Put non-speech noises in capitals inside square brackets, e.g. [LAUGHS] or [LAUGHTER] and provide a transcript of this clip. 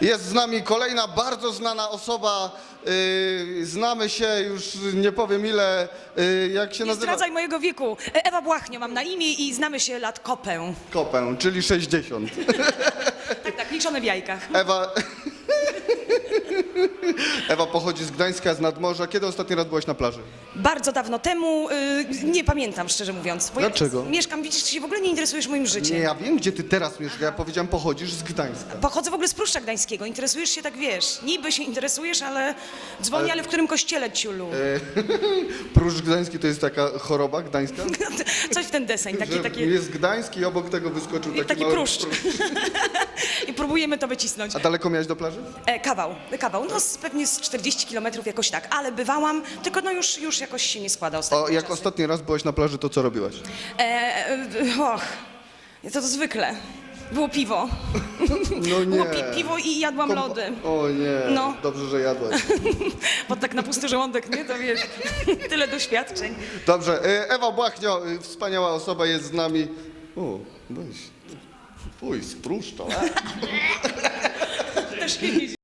Jest z nami kolejna bardzo znana osoba. Yy, znamy się już nie powiem ile. Yy, jak się Nie nazywa? zdradzaj mojego wieku. E, Ewa Błachnio mam na imię i znamy się lat kopę. Kopę, czyli 60. Tak, tak, liczone w jajkach. Ewa. Ewa pochodzi z Gdańska, z nadmorza. Kiedy ostatni raz byłaś na plaży? Bardzo dawno temu, y, nie pamiętam szczerze mówiąc. Bo ja Dlaczego? mieszkam, widzisz, ty się w ogóle nie interesujesz moim życiem. Nie, ja wiem, gdzie ty teraz mieszkasz. Ja powiedziałem, pochodzisz z Gdańska. Pochodzę w ogóle z Pruszcza Gdańskiego. Interesujesz się tak, wiesz, niby się interesujesz, ale dzwoni, ale, w którym kościele, ciulu? [LAUGHS] Pruszcz Gdański to jest taka choroba gdańska? [LAUGHS] Coś w ten deseń, takie, Że takie... Jest Gdański i obok tego wyskoczył taki, taki mały pruszcz. [LAUGHS] I próbujemy to wycisnąć. A daleko miałeś do plaży? E, kawał, kawał, no z, pewnie z 40 kilometrów jakoś tak, ale bywałam, tylko no już, już jakoś się nie składa ostatnio. O, jak ostatni raz byłaś na plaży, to co robiłaś? E, e, och, to, to zwykle. Było piwo. [LAUGHS] No Było pi piwo i jadłam Kompa- lody. O nie, No. dobrze, że jadłaś. [LAUGHS] Bo tak na pusty żołądek, nie? To wiesz, [LAUGHS] tyle doświadczeń. Dobrze, e, Ewa Błachnio, e, wspaniała osoba jest z nami. O, weź. Fuj, spruszcza. Też nie.